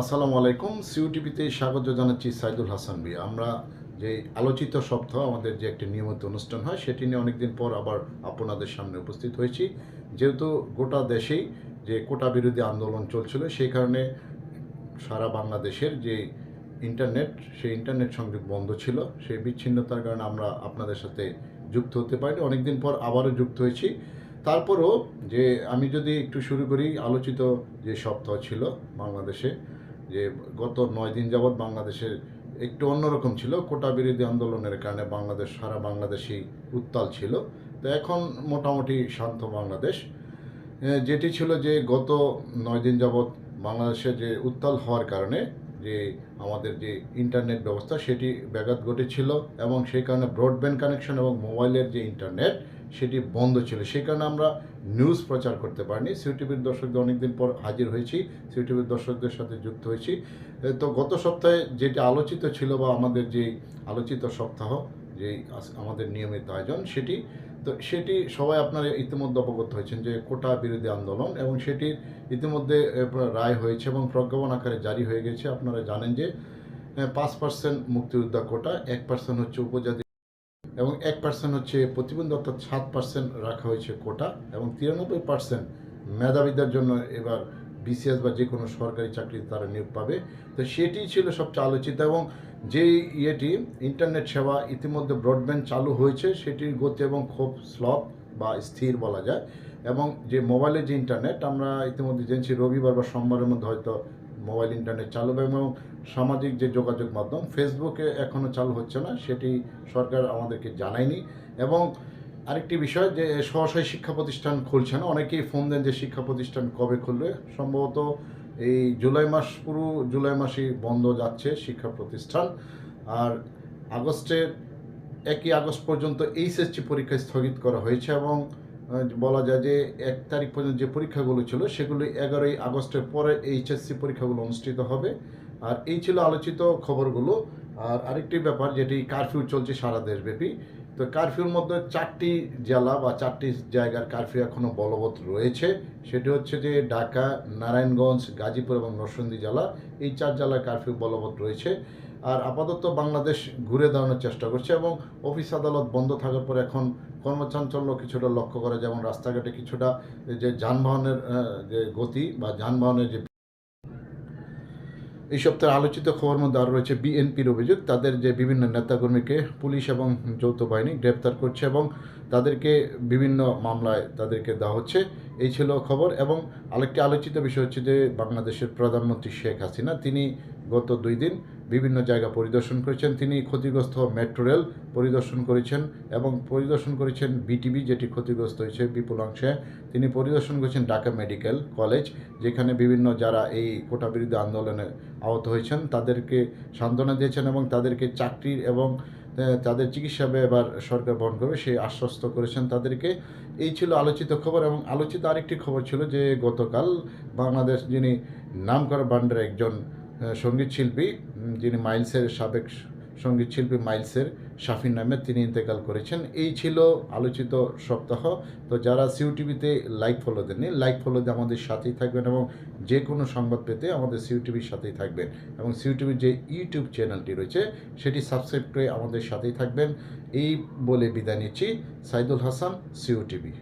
আসসালামু আলাইকুম। সিউটিভিতে স্বাগত জানাচ্ছি সাইদুল হাসান বি আমরা যে আলোচিত সপ্তাহ, আমাদের যে একটি নিয়মিত অনুষ্ঠান হয়, সেটি নিয়ে অনেকদিন পর আবার আপনাদের সামনে উপস্থিত হয়েছি। যেহেতু গোটা দেশেই যে কোটা বিরোধী আন্দোলন চলছিল, সেই কারণে সারা বাংলাদেশের যে ইন্টারনেট, সেই ইন্টারনেট সংযোগ বন্ধ ছিল। সেই বিচ্ছিন্নতার কারণে আমরা আপনাদের সাথে যুক্ত হতে পারিনি। অনেকদিন পর আবারও যুক্ত হয়েছি। তারপরও যে আমি যদি একটু শুরু করি, আলোচিত যে সপ্তাহ ছিল বাংলাদেশে যে গত নয় দিন যাবৎ বাংলাদেশের একটু অন্যরকম ছিল। কোটা বিরোধী আন্দোলনের কারণে বাংলাদেশ, সারা বাংলাদেশই উত্তাল ছিল। তো এখন মোটামুটি শান্ত বাংলাদেশ। যেটি ছিল যে গত নয় দিন যাবৎ বাংলাদেশে যে উত্তাল হওয়ার কারণে যে আমাদের যে ইন্টারনেট ব্যবস্থা, সেটি ব্যাঘাত ঘটেছিল এবং সেই কারণে ব্রডব্যান্ড কানেকশন এবং মোবাইলের যে ইন্টারনেট সেটি বন্ধ ছিল। সেই কারণে আমরা নিউজ প্রচার করতে পারিনি। সিউটিভির দর্শকদের অনেকদিন পর হাজির হয়েছি। সিউটিভির দর্শকদের সাথে যুক্ত হয়েছি। তো গত সপ্তাহে যেটি আলোচিত ছিল বা আমাদের যে আলোচিত সপ্তাহ যে আমাদের নিয়মিত আয়োজন, সেটি, তো সেটি সবাই আপনারা ইতিমধ্যে অবগত হয়েছেন যে কোটা বিরোধী আন্দোলন এবং সেটির ইতিমধ্যে রায় হয়েছে এবং প্রজ্ঞাপন আকারে জারি হয়ে গেছে। আপনারা জানেন যে পাঁচ পার্সেন্ট মুক্তিযোদ্ধা কোটা, এক পার্সেন্ট হচ্ছে উপজাতি এবং এক পার্সেন্ট হচ্ছে প্রতিবন্ধী অর্থাৎ সাত পার্সেন্ট রাখা হয়েছে কোটা এবং তিরানব্বই পার্সেন্ট মেধাবীদের জন্য এবার বিসিএস বা যে কোনো সরকারি চাকরিতে তারা নিয়োগ পাবে। তো সেটি ছিল সবচেয়ে আলোচিত এবং যেই ইয়েটি ইন্টারনেট সেবা ইতিমধ্যে ব্রডব্যান্ড চালু হয়েছে সেটির গতি এবং খুব স্লপ বা স্থির বলা যায়। এবং যে মোবাইলের যে ইন্টারনেট, আমরা ইতিমধ্যে জেনেছি রবিবার বা সোমবারের মধ্যে হয়তো মোবাইল ইন্টারনেট চালু হবে এবং সামাজিক যে যোগাযোগ মাধ্যম, ফেসবুকে এখনও চালু হচ্ছে না, সেটি সরকার আমাদেরকে জানায়নি। এবং আরেকটি বিষয় যে সহসায়ী শিক্ষা প্রতিষ্ঠান খুলছে না, অনেকেই ফোন দেন যে শিক্ষা প্রতিষ্ঠান কবে খুলবে। সম্ভবত এই জুলাই মাস পুরো, জুলাই মাসই বন্ধ যাচ্ছে শিক্ষা প্রতিষ্ঠান। আর আগস্টের একই আগস্ট পর্যন্ত এইচএসসি পরীক্ষা স্থগিত করা হয়েছে এবং বলা যায় যে এক তারিখ পর্যন্ত যে পরীক্ষাগুলো ছিল, সেগুলি এগারোই আগস্টের পরে এইচএসসি পরীক্ষাগুলো অনুষ্ঠিত হবে। আর এই ছিল আলোচিত খবরগুলো। আর আরেকটি ব্যাপার যেটি কারফিউ চলছে সারা দেশব্যাপী, তো কারফিউর মধ্যে চারটি জেলা বা চারটি জায়গার কারফিউ এখনও বলবৎ রয়েছে। সেটি হচ্ছে যে ঢাকা, নারায়ণগঞ্জ, গাজীপুর এবং নরসিংদী জেলা, এই চার জেলার কারফিউ বলবৎ রয়েছে। আর আপাতত বাংলাদেশ ঘুরে দাঁড়ানোর চেষ্টা করছে এবং অফিস আদালত বন্ধ থাকার পর এখন কর্মচাঞ্চল্য কিছুটা লক্ষ্য করা, যেমন রাস্তাঘাটে কিছুটা যে যানবাহনের যে গতি বা যানবাহনের যে এই সপ্তাহের আলোচিত খবর মধ্যে আরও রয়েছে বিএনপির অভিযোগ। তাদের যে বিভিন্ন নেতাকর্মীকে পুলিশ এবং যৌথ বাহিনী গ্রেপ্তার করছে এবং তাদেরকে বিভিন্ন মামলায় তাদেরকে দেওয়া হচ্ছে। এই ছিল খবর এবং আরেকটি আলোচিত বিষয় হচ্ছে যে বাংলাদেশের প্রধানমন্ত্রী শেখ হাসিনা, তিনি গত দুই দিন বিভিন্ন জায়গা পরিদর্শন করেছেন। তিনি ক্ষতিগ্রস্ত মেট্রো রেল পরিদর্শন করেছেন এবং পরিদর্শন করেছেন বিটিভি যেটি ক্ষতিগ্রস্ত হয়েছে বিপুল অংশে তিনি পরিদর্শন করেছেন ঢাকা মেডিকেল কলেজ, যেখানে বিভিন্ন যারা এই কোটা বিরোধী আন্দোলনে আহত হয়েছেন, তাদেরকে সান্ত্বনা দিয়েছেন এবং তাদেরকে চাকরির এবং তাদের চিকিৎসা ব্যয় এবার সরকার বহন করবে সেই আশ্বস্ত করেছেন তাদেরকে। এই ছিল আলোচিত খবর এবং আলোচিত আরেকটি খবর ছিল যে গতকাল বাংলাদেশ যিনি নামকরা বান্ডার একজন সংগীত শিল্পী যিনি মাইলসের সাবেক সংগীত শিল্পী মাইলসের শাফিন নামে তিনি ইন্তেকাল করেছেন। এই ছিল আলোচিত সপ্তাহ। তো যারা সিউ টিভিতে লাইক ফলো দেননি, লাইক ফলো দিয়ে আমাদের সাথেই থাকবেন এবং যে কোনো সংবাদ পেতে আমাদের সিউ টিভির সাথেই থাকবেন এবং সিউ টিভির যে ইউটিউব চ্যানেলটি রয়েছে, সেটি সাবস্ক্রাইব করে আমাদের সাথেই থাকবেন। এই বলে বিদায় নিচ্ছি। সাইদুল হাসান, সিউ টিভি।